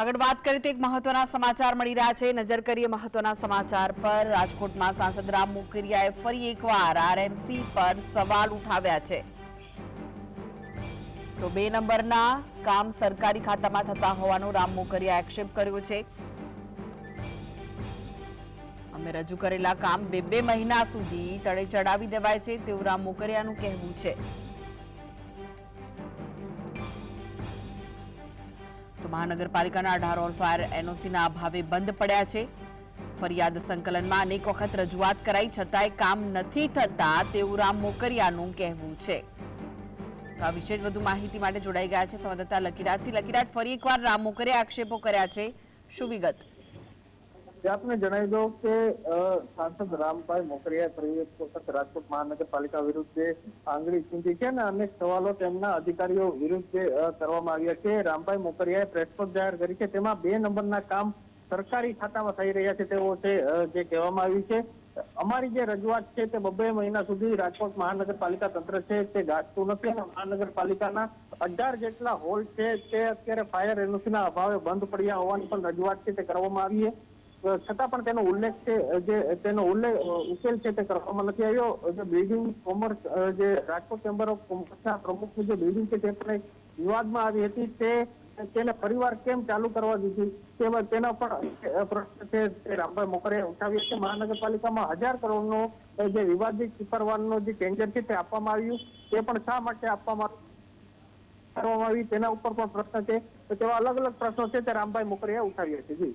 આગળ વાત કરીએ તો એક મહત્વના સમાચાર મળી રહ્યા છે. નજર કરીએ મહત્વના સમાચાર પર. રાજકોટમાં સાંસદ રામ મોકરિયાએ ફરી એકવાર આરએમસી પર સવાલ ઉઠાવ્યા છે. તો બે નંબરના કામ સરકારી ખાતામાં થતા હોવાનો રામ મોકરિયાએ આક્ષેપ કર્યો છે. અમે રજૂ કરેલા કામ બે બે મહિના સુધી તળે ચડાવી દેવાય છે તેવું રામ મોકરિયાનું કહેવું છે. મહાનગરપાલિકાના અઢાર ઓલ ફાયર એનઓસીના અભાવે બંધ પડ્યા છે. ફરિયાદ સંકલનમાં અનેક વખત રજૂઆત કરાઈ, છતાંય કામ નથી થતા તેવું રામ મોકરિયાનું કહેવું છે. તો આ વિશે વધુ માહિતી માટે જોડાઈ ગયા છે સંવાદદાતા લકીરાજસિંહ. લકીરાજ, ફરી એકવાર રામ મોકરિયા આક્ષેપો કર્યા છે. શું વિગત? આપને જણાવી દઉં કે સાંસદ રામભાઈ મોકરિયા ફરી વખત રાજકોટ મહાનગરપાલિકા વિરુદ્ધ જે આંગળી ચૂંટી છે ને અનેક સવાલો તેમના અધિકારીઓ વિરુદ્ધ જે કરવામાં આવ્યા છે. રામભાઈ મોકરિયાએ પ્રેસપોટ જાહેર કરી છે. તેમાં બે નંબરના કામ સરકારી ખાતામાં થઈ રહ્યા છે તેવો છે જે કહેવામાં આવ્યું છે. અમારી જે રજૂઆત છે તે બબ્બે મહિના સુધી રાજકોટ મહાનગરપાલિકા તંત્ર છે તે ગાજતું નથી અને મહાનગરપાલિકાના અઢાર જેટલા હોલ છે તે અત્યારે ફાયર એનઓસીના અભાવે બંધ પડ્યા હોવાની પણ રજૂઆત છે તે કરવામાં આવી છે. છતાં પણ તેનો ઉલ્લેખ છે જે, તેનો ઉલ્લેખ ઉકેલ છે તે કરવામાં નથી આવ્યો. જે બિલ્ડિંગ કોમર્સ જે રાજકોટ ચેમ્બર ઓફ કોમર્સના પ્રમુખ જે બિલ્ડિંગ છે તે પણ વિવાદમાં આવી હતી. તે, તેને ફરીવાર કેમ ચાલુ કરવા દીધી? તેમાં તેના પણ પ્રશ્ન છે તે રામભાઈ મોકરે ઉઠાવ્યો છે. મહાનગરપાલિકામાં હજાર કરોડનો જે વિવાદિત સુપરવાનનો જે ટેન્ડર છે તે આપવામાં આવ્યું. તે પણ શા માટે આપવામાં કરવામાં આવી તેના ઉપર પણ પ્રશ્ન છે. તેવા અલગ અલગ પ્રશ્નો છે તે રામભાઈ મોકરિયા ઉઠાવ્યા છે. જી.